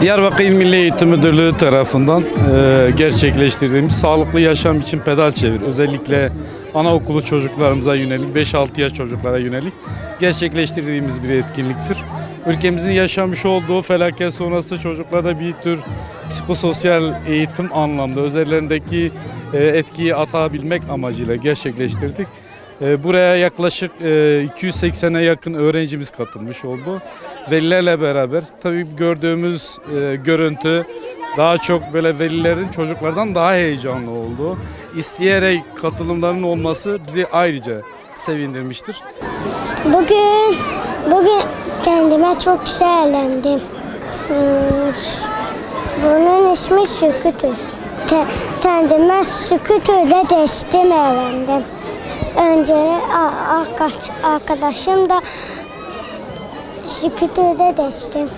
Diyarbakır İl Milli Eğitim Müdürlüğü tarafından e, gerçekleştirdiğimiz sağlıklı yaşam için pedal çevir. Özellikle anaokulu çocuklarımıza yönelik, 5-6 yaş çocuklara yönelik gerçekleştirdiğimiz bir etkinliktir. Ülkemizin yaşamış olduğu felaket sonrası çocuklarda bir tür psikososyal eğitim anlamda üzerlerindeki e, etkiyi atabilmek amacıyla gerçekleştirdik. E, Buraya yaklaşık e, 280'e yakın öğrencimiz katılmış oldu. Velilerle beraber tabii gördüğümüz e, görüntü daha çok böyle velilerin çocuklardan daha heyecanlı olduğu, isteyerek katılımlarının olması bizi ayrıca sevindirmiştir. Bugün bugün kendime çok güzel eğlendim. Hmm, Bunun ismi Sükütür. Te, kendime Sükütür'de teslim öğrendim. Önce arkadaşım da Sükütür'de destim.